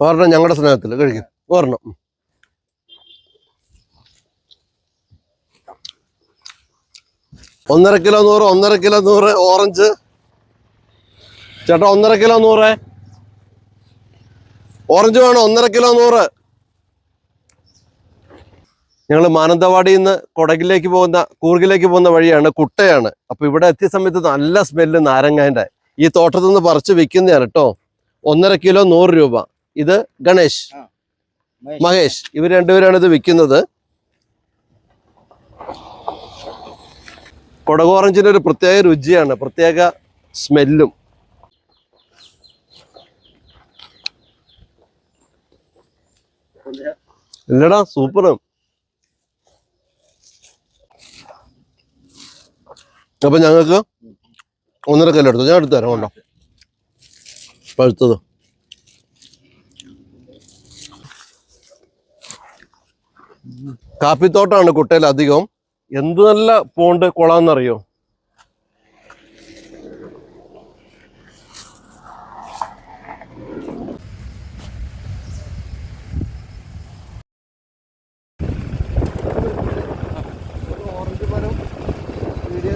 ഒരെണ്ണം ഞങ്ങളുടെ സ്നേഹത്തിൽ കഴിക്കും. ഒരെണ്ണം. ഒന്നര കിലോ നൂറ് ഒന്നര കിലോ നൂറ് ഓറഞ്ച്. ചേട്ടാ ഒന്നര കിലോ നൂറ്. ഓറഞ്ച് വേണം? ഒന്നര കിലോ നൂറ്. ഞങ്ങൾ മാനന്തവാടിയിൽ നിന്ന് കൊടകിലേക്ക് പോകുന്ന കൂർഗിലേക്ക് പോകുന്ന വഴിയാണ് കുട്ടയാണ്. അപ്പൊ ഇവിടെ എത്തിയ സമയത്ത് നല്ല സ്മെല്ല് നാരങ്ങാന്റെ. ഈ തോട്ടത്തിൽ നിന്ന് പറിച്ച് വിൽക്കുന്നതാണ് കേട്ടോ. ഒന്നര കിലോ നൂറ് രൂപ. ഇത് ഗണേഷ്. മഹേഷ്. ഇവർ രണ്ടുപേരാണ് ഇത് വിൽക്കുന്നത്. കൊടകോറഞ്ചിന് ഒരു പ്രത്യേക രുചിയാണ് പ്രത്യേക സ്മെല്ലും. ഇല്ലടാ സൂപ്പർ. അപ്പൊ ഞങ്ങൾക്ക് ഒന്നര കല്ലെടുത്തു ഞാൻ എടുത്തു തരാം കൊണ്ടോ പഴുത്തത്. കാപ്പിത്തോട്ടമാണ് കുട്ടയിൽ അധികം. എന്ത് നല്ല പോണ്ട് കുളമെന്നറിയോ ഓറഞ്ച് മരം വീഡിയോ